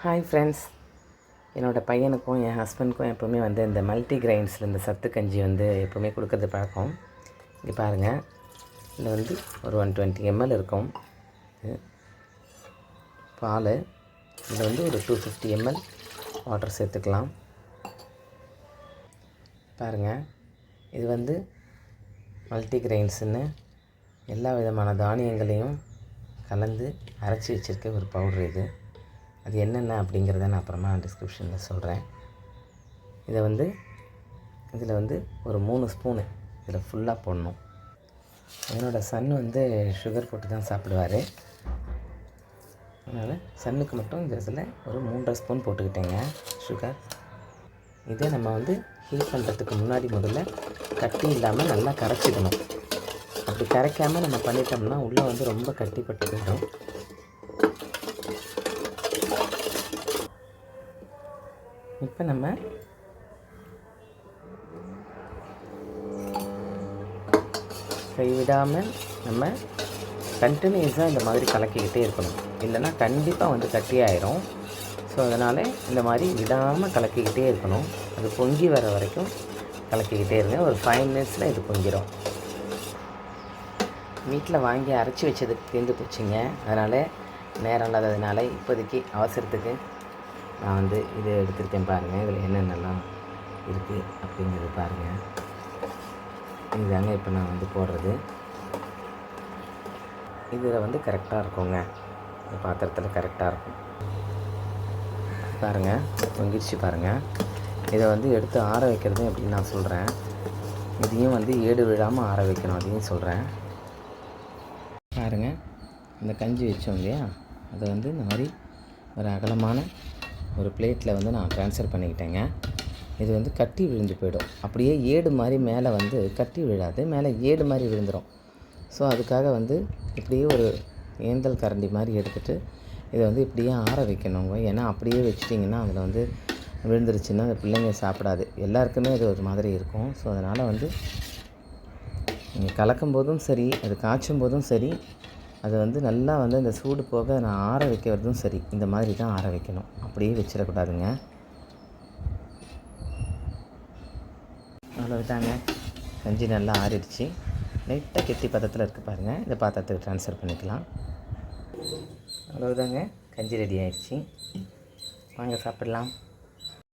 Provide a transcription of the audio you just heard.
Hi friends என்னோடய பையனுக்கும் என் ஹஸ்பண்டுக்கும் எப்போவுமே வந்து இந்த மல்டி கிரைன்ஸில் இந்த சத்து கஞ்சி வந்து எப்போவுமே கொடுக்கறது பழக்கம் இங்கே பாருங்கள் இதில் வந்து ஒரு ஒன் டுவெண்ட்டி எம்எல் இருக்கும். பால். இதில் வந்து ஒரு டூ ஃபிஃப்டி எம்எல் வாட்டர் சேர்த்துக்கலாம். பாருங்கள் இது வந்து மல்டி கிரெயின்ஸுன்னு எல்லா விதமான தானியங்களையும் கலந்து அரைச்சி வச்சுருக்க ஒரு பவுட்ரு இது. அது என்னென்ன அப்படிங்கிறத நான் அப்புறமா டிஸ்கிரிப்ஷனில் சொல்கிறேன் இதை வந்து இதில் வந்து ஒரு மூணு ஸ்பூனு இதில் ஃபுல்லாக போடணும். என்னோடய சன் வந்து சுகர் போட்டு தான் சாப்பிடுவார். அதனால் சன்னுக்கு மட்டும் இந்த இதில் ஒரு மூன்றரை ஸ்பூன் போட்டுக்கிட்டேங்க சுகர் இதை நம்ம வந்து ஹீட் பண்ணுறதுக்கு முன்னாடி முதல்ல கட்டி இல்லாமல் நல்லா கரைச்சிக்கணும் அப்படி கரைக்காமல் நம்ம பண்ணிட்டோம்னா உள்ளே வந்து ரொம்ப கட்டிப்பட்டு போயிடும். இப்போ நம்ம கைவிடாமல் நம்ம கண்டினியூஸாக இந்த மாதிரி கலக்கிக்கிட்டே இருக்கணும். இல்லைன்னா கண்டிப்பாக வந்து கட்டியாயிரும் ஸோ அதனால் இந்த மாதிரி விடாமல் கலக்கிக்கிட்டே இருக்கணும். அது பொங்கி வர வரைக்கும் கலக்கிக்கிட்டே இருங்க. ஒரு ஃபைவ் மினிட்ஸில் இது பொங்கிடும் வீட்டில் வாங்கி அரைச்சி வச்சதுக்கு தீர்ந்து போச்சுங்க. அதனால் நேரம் இல்லாததுனால இப்போதைக்கு அவசரத்துக்கு நான் வந்து இதை எடுத்திருக்கேன் பாருங்கள் இதில் என்னென்னலாம் இருக்குது அப்படிங்கிறது பாருங்கள் இதுதாங்க இப்போ நான் வந்து போடுறது. இதில் வந்து கரெக்டாக இருக்குங்க. இந்த பாத்திரத்தில் கரெக்டாக இருக்கும். பாருங்கள் பொங்கிடுச்சு பாருங்கள் இதை வந்து எடுத்து ஆற வைக்கிறது அப்படின்னு நான் சொல்கிறேன் இதையும் வந்து ஏடு விழாமல் ஆற வைக்கணும். அதையும் சொல்கிறேன் பாருங்கள் இந்த கஞ்சி வச்சோம் இல்லையா? அதை வந்து இந்த மாதிரி ஒரு அகலமான ஒரு பிளேட்டில் வந்து நான் ட்ரான்ஸ்ஃபர் பண்ணிக்கிட்டேங்க. இது வந்து கட்டி விழுந்து போயிடும். அப்படியே ஏடு மாதிரி மேலே வந்து கட்டி விழாது. மேலே ஏடு மாதிரி விழுந்துடும் ஸோ அதுக்காக வந்து இப்படியே ஒரு ஏந்தல் கரண்டி மாதிரி எடுத்துகிட்டு இதை வந்து இப்படியே ஆற வைக்கணுங்க. ஏன்னா அப்படியே வச்சிட்டிங்கன்னா அதில் வந்து விழுந்துருச்சுன்னா அந்த பிள்ளைங்க சாப்பிடாது. எல்லாருக்குமே அது ஒரு மாதிரி இருக்கும். ஸோ அதனால் வந்து நீங்கள் கலக்கும் போதும் சரி அது காய்ச்சும் போதும் சரி அது வந்து நல்லா வந்து அந்த சூடு போக நான் ஆற வைக்கிறதும் சரி. இந்த மாதிரி தான் ஆற வைக்கணும். அப்படியே வச்சிடக்கூடாதுங்க. அவ்வளோதாங்க கஞ்சி நல்லா ஆறிடுச்சு. லைட்டாக கெட்டி பதத்தில் இருக்குது பாருங்கள் இந்த பாத்திரத்துக்கு ட்ரான்ஸ்ஃபர் பண்ணிக்கலாம். அவ்வளோதாங்க கஞ்சி ரெடி ஆயிடுச்சு. வாங்க சாப்பிட்லாம்.